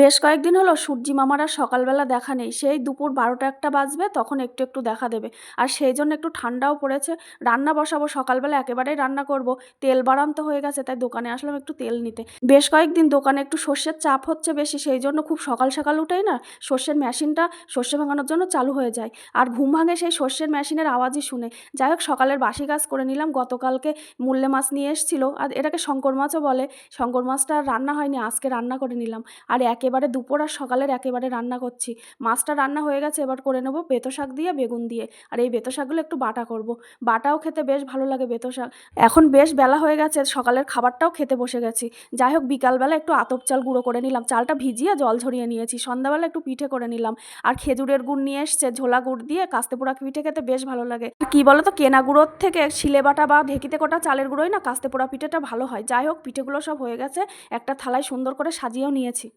বেশ কয়েকদিন হলো সূর্যি মামার আর সকালবেলা দেখা নেই। সেই দুপুর বারোটা একটা বাজবে, তখন একটু একটু দেখা দেবে। আর সেই জন্য একটু ঠান্ডাও পড়েছে। রান্না বসাবো, সকালবেলা একেবারেই রান্না করব। তেল বাড়ান্ত হয়ে গেছে, তাই দোকানে আসলাম একটু তেল নিতে। বেশ কয়েকদিন দোকানে একটু সর্ষের চাপ হচ্ছে বেশি, সেই জন্য খুব সকাল সকাল উঠেই না সর্ষের মেশিনটা সর্ষে ভাঙানোর জন্য চালু হয়ে যায়। আর ঘুম ভাঙে সেই সর্ষের মেশিনের আওয়াজই শুনে। যাই হোক, সকালের বাসি কাজ করে নিলাম। গতকালকে মূল্যে মাছ নিয়ে এসেছিল। আর এটাকে শঙ্কর মাছও বলে। শঙ্কর মাছটা রান্না হয়নি, আজকে রান্না করে নিলাম। আর একেবারে দুপুর আর সকালের একেবারে রান্না করছি। মাছটা রান্না হয়ে গেছে, এবার করে নেব বেতো শাক দিয়ে বেগুন দিয়ে। আর এই বেতো শাকগুলো একটু বাটা করব। বাটাও খেতে বেশ ভালো লাগে বেতো শাক। এখন বেশ বেলা হয়ে গেছে, সকালের খাবারটাও খেতে বসে গেছি। যাই হোক, বিকালবেলা একটু আতপ চাল গুঁড়ো করে নিলাম। চালটা ভিজিয়ে জল ঝরিয়ে নিয়েছি। সন্ধ্যাবেলা একটু পিঠে করে নিলাম। আর খেজুরের গুড় নিয়ে এসছে, ঝোলা গুড় দিয়ে কাস্তে পোড়া পিঠে খেতে বেশ ভালো লাগে। কি বলো তো কেনা গুঁড়োর থেকে শিলে বাটা বা ঢেকিতে কোটা চালের গুঁড়োই না কাস্তে পোড়া পিঠেটা ভালো হয়। যাই হোক, পিঠেগুলো সব হয়ে গেছে। একটা থালায় সুন্দর করে সাজিয়েও নিয়েছি।